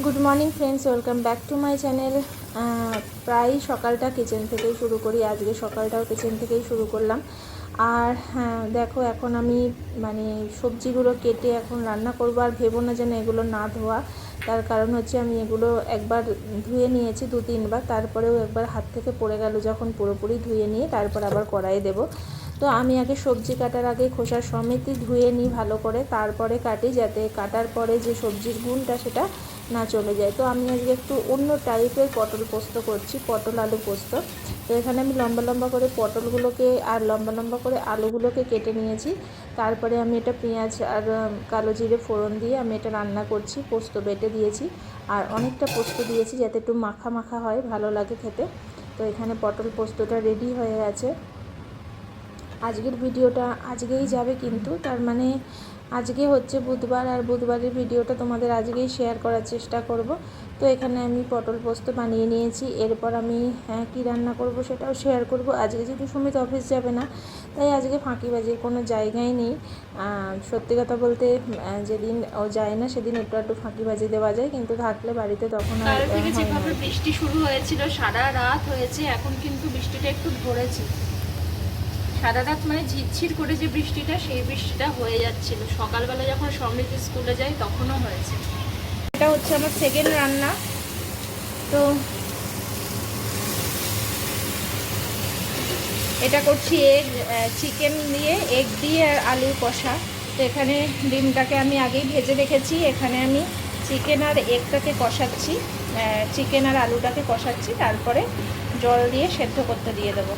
Good morning friends welcome back to my channel প্রায় সকালটা kitchen থেকেই শুরু করি। আজকে সকালটাও কিচেন থেকেই শুরু করলাম। আর হ্যাঁ দেখো, এখন আমি মানে সবজিগুলো কেটে এখন রান্না করব আর ভেবো না যেন এগুলো না ধোয়া। তার কারণ হচ্ছে আমি এগুলো একবার ধুয়ে নিয়েছি দু তিনবার। তারপরেও একবার হাত থেকে পড়ে গেল যখন পুরোপুরি ধুয়ে নিয়ে তারপর আবার কড়াইয়ে দেবো। তো আমি আগে সবজি কাটার আগে খোসা সমেতই ধুয়ে নিই ভালো করে। তারপরে কাটি, যাতে কাটার পরে যে সবজির গুণটা সেটা না চলে যায়। তো আমি আজকে একটু অন্য টাইপের পটল পোস্ত করছি, পটল আলু পোস্ত। তো এখানে আমি লম্বা লম্বা করে পটলগুলোকে আর লম্বা লম্বা করে আলুগুলোকে কেটে নিয়েছি। তারপরে আমি এটা পেঁয়াজ আর কালো জিরে ফোড়ন দিয়ে আমি এটা রান্না করছি, পোস্ত বেটে দিয়েছি। আর অনেকটা পোস্ত দিয়েছি যাতে একটু মাখা মাখা হয়, ভালো লাগে খেতে। তো এখানে পটল পোস্তটা রেডি হয়ে গেছে। আজকের ভিডিওটা আজকেই যাবে কিন্তু তার মানে আজকে হচ্ছে বুধবার আর বুধবারের ভিডিওটা তোমাদের আজকেই শেয়ার করার চেষ্টা করব। তো এখানে আমি পটল পোস্ত বানিয়ে নিয়েছি এরপর আমি হ্যাঁ, কী রান্না করব সেটাও শেয়ার করব। আজকে যেহেতু সুমিত অফিস যাবে না তাই আজকে ফাঁকিবাজির কোনো জায়গাই নেই। সত্যি কথা বলতে যেদিন ও যায় না সেদিন একটু একটু ফাঁকিবাজি দেওয়া যায় কিন্তু থাকলে বাড়িতে তখন আর যেভাবে বৃষ্টি শুরু হয়েছিল সারা রাত হয়েছে এখন কিন্তু বৃষ্টিটা একটু ধরেছে। সারা রাত মানে ঝিরঝির করে যে বৃষ্টিটা, সেই বৃষ্টিটা হয়ে যাচ্ছিল। সকালবেলা যখন সমৃদ্ধি স্কুলে যাই, তখনও হয়েছে। এটা হচ্ছে আমার সেকেন্ড রান্না। তো এটা করছি এগ চিকেন দিয়ে, এগ দিয়ে আর আলুর কষা। তো এখানে ডিমটাকে আমি আগেই ভেজে রেখেছি। এখানে আমি চিকেন আর এগটাকে কষাচ্ছি। চিকেন আর আলুটাকে কষাচ্ছি। তারপরে জল দিয়ে সেদ্ধ করতে দিয়ে দেবো।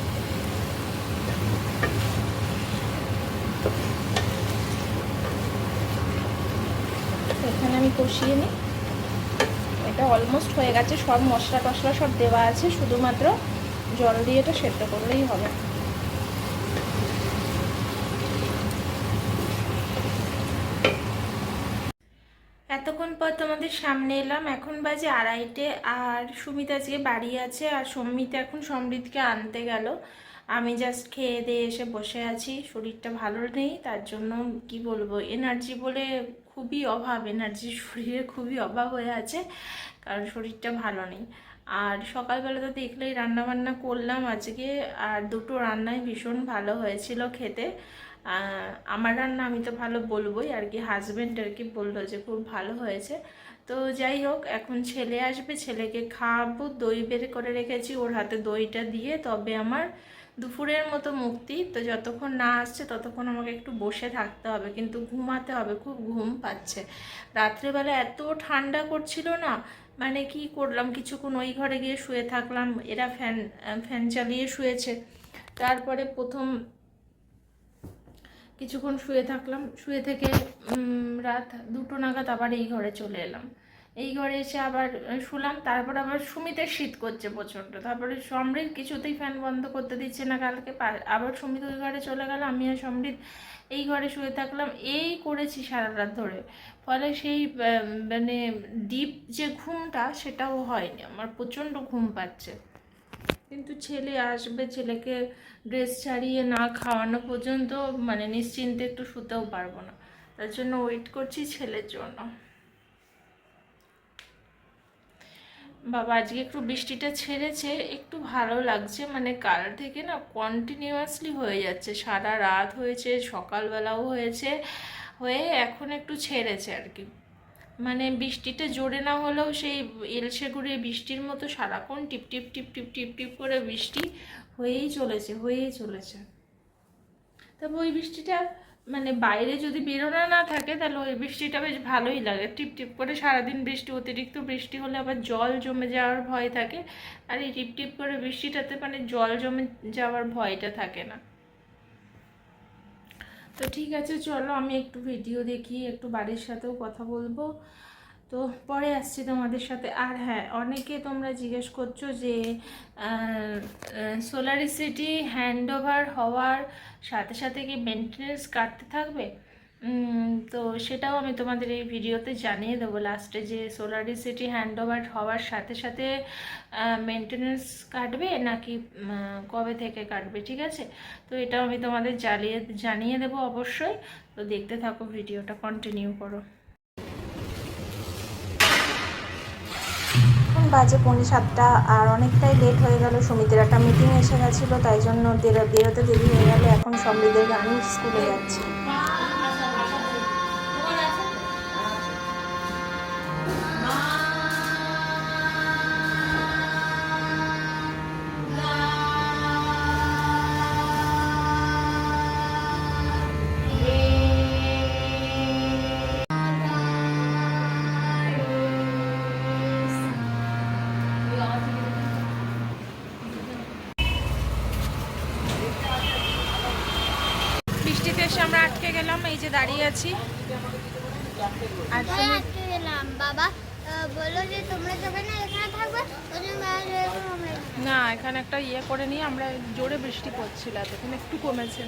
তো। এখানে আমি কষিয়ে নিই। এটা অলমোস্ট হয়ে গেছে, সব মশলা টশলা সব দেওয়া আছে, শুধুমাত্র জল দিয়ে এটা সেদ্ধ করলেই হবে। এতক্ষণ পর তোমাদের সামনে এলাম, এখন বাজে আড়াইটে, আর সুমিত আজকে বাড়ি আছে, আর সমিত এখন সমৃদ্ধকে আনতে গেল। আমি জাস্ট খেয়ে দিয়ে এসে বসে আছি, শরীরটা ভালো নেই, তার জন্য কি বলব এনার্জি বলে খুবই অভাব এনার্জি শরীরে খুবই অভাব হয়ে আছে, কারণ শরীরটা ভালো নেই। আর সকালবেলা তো দেখলেই রান্না বান্না করলাম আজকে, আর দুটো রান্নাই ভীষণ ভালো হয়েছিল খেতে। আমার রান্না আমি তো ভালো বলবোই, আর কি হাজব্যান্ড আর কি বলল যে খুব ভালো হয়েছে। তো যাই হোক, এখন ছেলে আসবে, ছেলেকে খাওয়াবো, দই বের করে রেখেছি, ওর হাতে দইটা দিয়ে, তবে আমার দুপুরের মতো মুক্তি, তো যতক্ষণ না আসছে ততক্ষণ আমাকে একটু বসে থাকতে হবে, কিন্তু ঘুমাতে হবে, খুব ঘুম পাচ্ছে। রাত্রেবেলা এত ঠান্ডা করছিল না মানে কি করলাম, কিছুক্ষণ ওই ঘরে গিয়ে শুয়ে থাকলাম, এরা ফ্যান ফ্যান চালিয়ে শুয়েছে। তারপরে প্রথম কিছুক্ষণ শুয়ে থাকলাম, শুয়ে থেকে রাত দুটো নাগাদ আবার এই ঘরে চলে এলাম। এই ঘরে এসে আবার শুলাম, তারপর আবার সুমিতের শীত করছে প্রচণ্ড। তারপরে সমৃদ্ধ কিছুতেই ফ্যান বন্ধ করতে দিচ্ছে না কালকে। আবার সুমিত ওই ঘরে চলে গেল, আমি আর সমৃদ্ধ এই ঘরে শুয়ে থাকলাম। এই করেছি সারা রাত ধরে। ফলে সেই মানে ডিপ যে ঘুমটা, সেটাও হয়নি। আমার প্রচণ্ড ঘুম পাচ্ছে। কিন্তু ছেলে আসবে, ছেলেকে ড্রেস ছাড়িয়ে না খাওয়ানো পর্যন্ত মানে নিশ্চিন্তে একটু শুতেও পারব না। তার জন্য ওয়েট করছি ছেলের জন্য। বাবা, আজকে একটু বৃষ্টিটা ছেড়েছে, একটু ভালো লাগছে। মানে কাল থেকে না কন্টিনিউয়াসলি হয়ে যাচ্ছে। সারা রাত হয়েছে, সকালবেলাও হয়েছে, হয়ে এখন একটু ছেড়েছে আর কি। মানে বৃষ্টিটা জোরে না হলেও সেই এলসেগুড়ি বৃষ্টির মতো সারাক্ষণ টিপ টিপ টিপ টিপ টিপ টিপ করে বৃষ্টি হয়েই চলেছে হয়েই চলেছে। তবে ওই বৃষ্টিটা মানে বাইরে যদি বেরোনো না থাকে, তাহলে ওই বৃষ্টিটা বেশ ভালোই লাগে। টিপ টিপ করে সারাদিন বৃষ্টি, অতিরিক্ত বৃষ্টি হলে আবার জল জমে যাওয়ার ভয় থাকে। আর এই টিপ টিপ করে বৃষ্টিটাতে মানে জল জমে যাওয়ার ভয়টা থাকে না। তো ঠিক আছে, চলো আমি একটু ভিডিও দেখি, একটু বাড়ির সাথেও কথা বলব। তো পরে আসছি তোমাদের সাথে। আর হ্যাঁ অনেকে তোমরা জিজ্ঞেস করছ যে সোলারিসিটি হ্যান্ড ওভার হওয়ার সাথে সাথে কি মেনটেনেন্স কাটতে থাকবে? তো সেটাও আমি তোমাদের এই ভিডিওতে জানিয়ে দেবো। লাস্টে যে সোলারিসিটি হ্যান্ড ওভার হওয়ার সাথে সাথে মেনটেনেন্স কাটবে নাকি কবে থেকে কাটবে, ঠিক আছে? তো এটাও আমি তোমাদের জানিয়ে জানিয়ে দেবো অবশ্যই। তো দেখতে থাকো, ভিডিওটা কন্টিনিউ করো। বাজে পৌনে সাতটা আর অনেকটাই লেট হয়ে গেল। সুমিতের একটা মিটিং এসে গেছিল, তাই জন্য বেরো- বেরোতে দেরি হয়ে গেল। এখন সমৃদ্ধের গানই স্কুলে যাচ্ছে। গেলাম এই যে দাঁড়িয়ে আছি। গেলাম। বাবা বলল যে তোমরা যাবে না থাকবে? এখানে। না এখানে একটা ইয়ে করে নিয়ে আমরা জোরে বৃষ্টি পড়ছিল এতক্ষণ একটু কমেছে।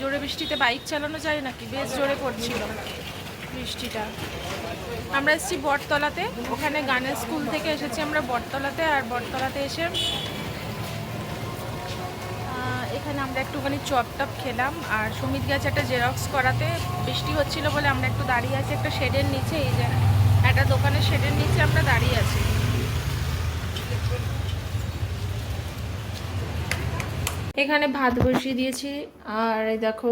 জোরে বৃষ্টিতে বাইক চালানো যায় নাকি? বেশ জোরে পড়ছিল বৃষ্টিটা। আমরা এসেছি বটতলাতে। ওখানে গানের স্কুল থেকে এসেছি আমরা বটতলাতে আর বটতলাতে এসে এখানে আমরা একটুখানি চপ টপ খেলাম। আর সুমিত গেছে একটা জেরক্স করাতে। বৃষ্টি হচ্ছিল বলে আমরা একটু দাঁড়িয়ে আছি একটা শেডের নিচে। এই যে একটা দোকানের শেডের নিচে আমরা দাঁড়িয়ে আছি। এখানে ভাত বসিয়ে দিয়েছি। আর এই দেখো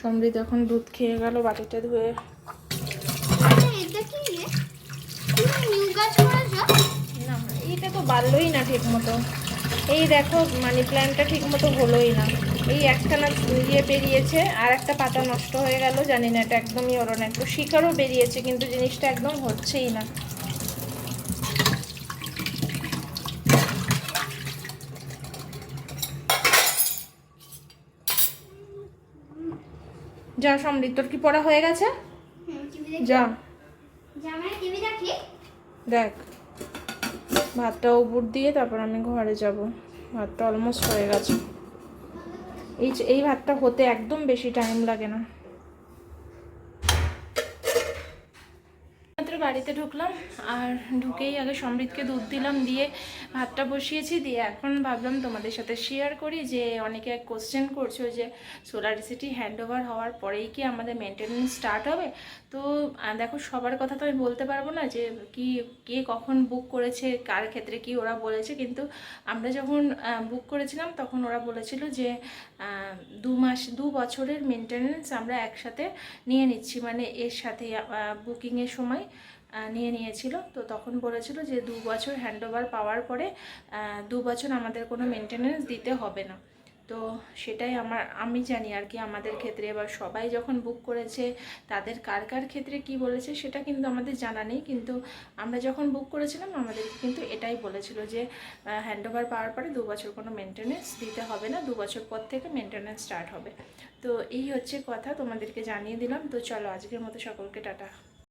সমৃদ্ধ এখন দুধ খেয়ে গেল বাটিটা ধুয়ে। এটা তো বাড়লোই না ঠিক মতো এই দেখো মানি প্ল্যান্টটা ঠিক মতো হলোই না। এই একখানা ইয়ে বেরিয়েছে আর একটা পাতা নষ্ট হয়ে গেল জানি না এটা একদমই হলো না একটু শিকারও বেরিয়েছে কিন্তু জিনিসটা একদম হচ্ছেই না। যা সমৃদ্ধ তোর কি পড়া হয়ে গেছে? যা। দেখ। ভাতটা উপর দিয়ে তারপর আমি ঘরে যাব। ভাতটা অলমোস্ট হয়ে গেছে। এই এই ভাতটা হতে একদম বেশি টাইম লাগে না। বাড়িতে ঢুকলাম আর ঢুকেই আগে সমৃদ্ধকে দুধ দিলাম, দিয়ে ভাতটা বসিয়েছি, দিয়ে এখন ভাবলাম তোমাদের সাথে শেয়ার করি যে অনেকে কোশ্চেন করছ যে সোলার সিটি হ্যান্ড ওভার হওয়ার পরেই কি আমাদের মেনটেনেন্স স্টার্ট হবে? তো দেখো সবার কথা তো আমি বলতে পারব না যে কি, কে কখন বুক করেছে, কার ক্ষেত্রে কি ওরা বলেছে, কিন্তু আমরা যখন বুক করেছিলাম তখন ওরা বলেছিল যে দু মাস, দু বছরের মেনটেনেন্স আমরা একসাথে নিয়ে নিচ্ছি মানে এর সাথে বুকিংয়ের সময়। নিয়ে নিয়েছিল। তো তখন বলেছিল যে দু বছর হ্যান্ড ওভার পাওয়ার পরে দু বছর আমাদের কোনো মেনটেনেন্স দিতে হবে না। তো সেটাই আমার, আমি জানি আর কি আমাদের ক্ষেত্রে। এবার সবাই যখন বুক করেছে, তাদের কার কার ক্ষেত্রে কি বলেছে সেটা কিন্তু আমাদের জানা নেই। কিন্তু আমরা যখন বুক করেছিলাম আমাদের কিন্তু এটাই বলেছিল যে হ্যান্ড ওভার পাওয়ার পরে দু বছর কোনো মেনটেনেন্স দিতে হবে না, দু বছর পর থেকে মেনটেনেন্স স্টার্ট হবে। তো এই হচ্ছে কথা, তোমাদেরকে জানিয়ে দিলাম। তো চলো, আজকের মতো সকলকে টাটা।